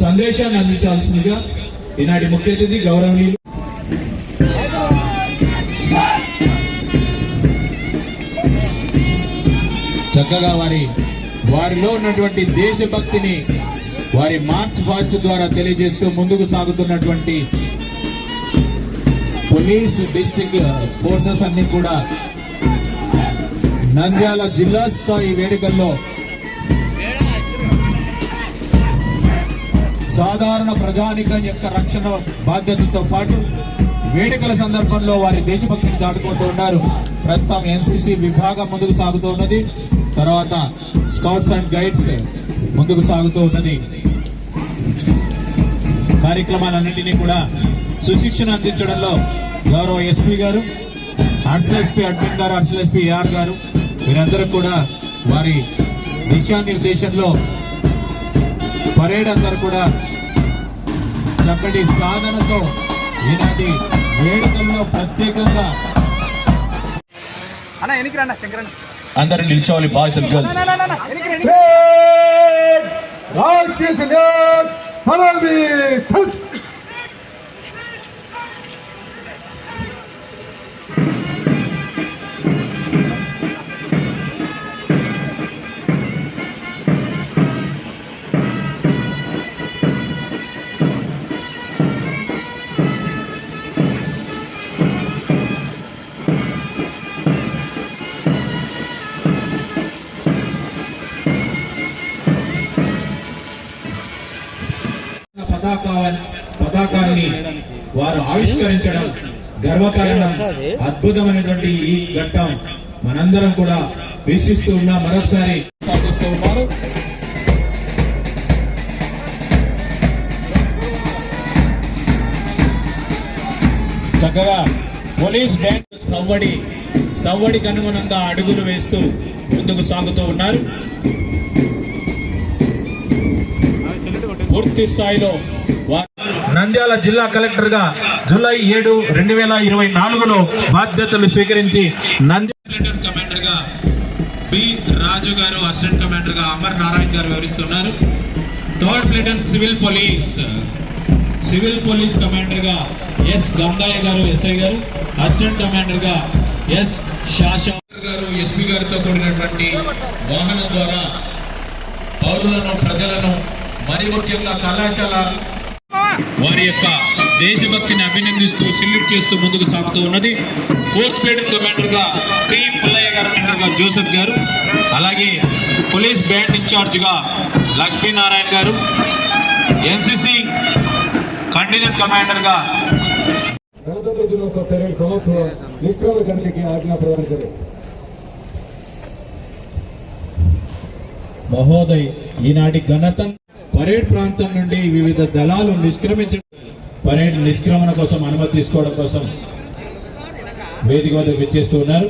సందేశాన్ని అందించాల్సిందిగా ఈనాటి ముఖ్య అతిథి గౌరవనీయులు చక్కగా వారి వారిలో ఉన్నటువంటి దేశభక్తిని వారి మార్చ్ ఫాస్ట్ ద్వారా తెలియజేస్తూ ముందుకు సాగుతున్నటువంటి పోలీస్ డిస్టిక్ ఫోర్సెస్ అన్ని కూడా నంద్యాల జిల్లా స్థాయి వేడుకల్లో సాధారణ ప్రజానికం యొక్క రక్షణ బాధ్యతతో పాటు వేడుకల సందర్భంలో వారి దేశభక్తిని చాటుకుంటూ ఉన్నారు. ప్రస్తుతం ఎన్సీసీ విభాగం ముందుకు సాగుతూ ఉన్నది. తర్వాత స్కౌట్స్ అండ్ గైడ్స్ ముందుకు సాగుతూ ఉన్నది. కార్యక్రమాలన్నింటినీ కూడా సుశిక్షణ అందించడంలో గౌరవ ఎస్పీ గారు అర్సల్ ఎస్పీ అడ్మిన్ గారు అర్సల్ ఎస్పీ ఏఆర్ గారు వీరందరూ కూడా వారి దిశానిర్దేశంలో పరేడ్ అందరు కూడా చక్కటి సాధనతో ఈనాటి వేడుకల్లో ప్రత్యేకంగా అందరూ నిల్చోవాలి బాయ్స్ అండ్ గర్ల్స్ అన్న, పతాకా పతాకాన్ని వారు ఆవిష్కరించడం గర్వకారణం అద్భుతమైనటువంటి ఈ ఘట్టం. మనందరం కూడా వీక్షిస్తూ ఉన్నా. మరొకసారి చక్కగా పోలీస్ బ్యాంక్ సవ్వడి సవ్వడికి అనుగుణంగా అడుగులు వేస్తూ ముందుకు సాగుతూ ఉన్నారు. పూర్తి స్థాయిలో నంద్యాల జిల్లా కలెక్టర్గా జూలై ఏడు రెండు వేల ఇరవై నాలుగులో బాధ్యతలు స్వీకరించి నంద్యాల కమాండర్గా బి రాజు గారు అసిస్టెంట్ కమాండర్గా అమర్ నారాయణ గారు వివరిస్తున్నారు. Third platoon civil police civil police కమాండర్గా S Gangaiah గారు ఎస్ఐ గారు అసిస్టెంట్ కమాండర్గా ఎస్ శాషా గారు ఎస్పీ గారితో కూడినటువంటి వాహనం ద్వారా పౌరులను ప్రజలను మరి ముఖ్యంగా కళాశాల వారి యొక్క దేశభక్తిని అభినందిస్తూ సెల్యూట్ చేస్తూ ముందుకు సాగుతూ ఉన్నది. ఫోర్త్ గ్రేడ్ కమాండర్గా టి పుల్లయ్య గారు కమాండర్గా జోసెఫ్ గారు. అలాగే పోలీస్ బ్యాండ్ ఇన్ఛార్జ్గా లక్ష్మీనారాయణ గారు. ఎన్సిసి కంటినెంట్ కమాండర్గా గా మహోదయ్ ಪರೇಡ್ గణతంత్ర పరేడ్ ప్రాంతం నుండి వివిధ దళాలు నిష్క్రమించడం పరేడ్ నిష్క్రమణ కోసం అనుమతి తీసుకోవడం కోసం వేదిక వద్దకు విచ్చేస్తూ ఉన్నారు.